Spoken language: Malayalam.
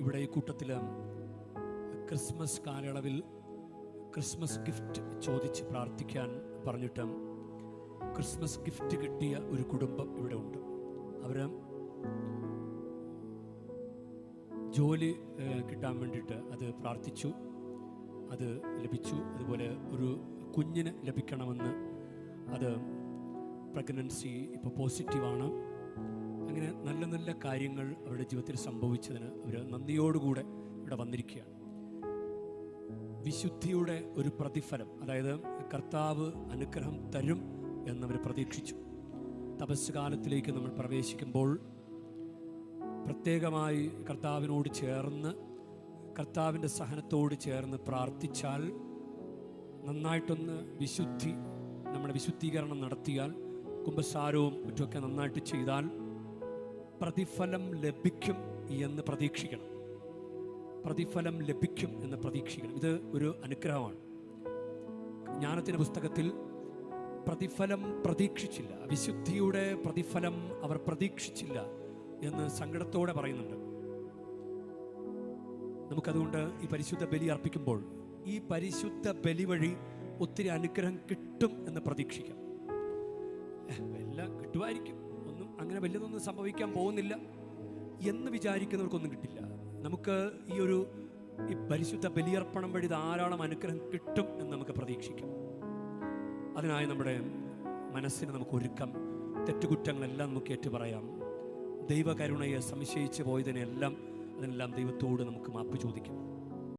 ഇവിടെ ഈ കൂട്ടത്തിൽ ക്രിസ്മസ് കാലയളവിൽ ക്രിസ്മസ് ഗിഫ്റ്റ് ചോദിച്ച് പ്രാർത്ഥിക്കാൻ പറഞ്ഞിട്ട് ക്രിസ്മസ് ഗിഫ്റ്റ് കിട്ടിയ ഒരു കുടുംബം ഇവിടെ ഉണ്ട്. അവർ ജോലി കിട്ടാൻ വേണ്ടിയിട്ട് അത് പ്രാർത്ഥിച്ചു അത് ലഭിച്ചു. അതുപോലെ ഒരു കുഞ്ഞിന് ലഭിക്കണമെന്ന് അത് പ്രഗ്നൻസി ഇപ്പോൾ പോസിറ്റീവാണ്. നല്ല നല്ല കാര്യങ്ങൾ അവരുടെ ജീവിതത്തിൽ സംഭവിച്ചതിന് അവർ നന്ദിയോടുകൂടെ ഇവിടെ വന്നിരിക്കുകയാണ്. വിശുദ്ധിയുടെ ഒരു പ്രതിഫലം അതായത് കർത്താവ് അനുഗ്രഹം തരും എന്നവർ പ്രതീക്ഷിച്ചു. തപസ് കാലത്തിലേക്ക് നമ്മൾ പ്രവേശിക്കുമ്പോൾ പ്രത്യേകമായി കർത്താവിനോട് ചേർന്ന് കർത്താവിന്റെ സഹനത്തോട് ചേർന്ന് പ്രാർത്ഥിച്ചാൽ നന്നായിട്ടൊന്ന് വിശുദ്ധി നമ്മുടെ വിശുദ്ധീകരണം നടത്തിയാൽ കുംഭസാരവും മറ്റുമൊക്കെ നന്നായിട്ട് ചെയ്താൽ പ്രതിഫലം ലഭിക്കും എന്ന് പ്രതീക്ഷിക്കണം. പ്രതിഫലം ലഭിക്കും എന്ന് പ്രതീക്ഷിക്കണം. ഇത് ഒരു അനുഗ്രഹമാണ്. ജ്ഞാനത്തിന്റെ പുസ്തകത്തിൽ പ്രതിഫലം പ്രതീക്ഷിച്ചില്ല. വിശുദ്ധിയുടെ പ്രതിഫലം അവർ പ്രതീക്ഷിച്ചില്ല എന്ന് സങ്കടത്തോടെ പറയുന്നുണ്ട്. നമുക്കതുകൊണ്ട് ഈ പരിശുദ്ധ ബലി അർപ്പിക്കുമ്പോൾ ഈ പരിശുദ്ധ ബലി വഴി ഒത്തിരി അനുഗ്രഹം കിട്ടും എന്ന് പ്രതീക്ഷിക്കാം. എല്ലാം കിട്ടുമായിരിക്കും. അങ്ങനെ വലിയതൊന്നും സംഭവിക്കാൻ പോകുന്നില്ല എന്ന് വിചാരിക്കുന്നവർക്കൊന്നും കിട്ടില്ല. നമുക്ക് ഈ ഒരു ഈ പരിശുദ്ധ ബലിയർപ്പണം വഴി ധാരാളം അനുഗ്രഹം കിട്ടും എന്ന് നമുക്ക് പ്രതീക്ഷിക്കാം. അതിനായി നമ്മുടെ മനസ്സിനെ നമുക്ക് ഒരുക്കം തെറ്റുകുറ്റങ്ങളെല്ലാം നമുക്ക് ഏറ്റു പറയാം ദൈവകരുണയെ സംശയിച്ച് പോയതിനെല്ലാം അതിനെല്ലാം ദൈവത്തോട് നമുക്ക് മാപ്പ് ചോദിക്കാം.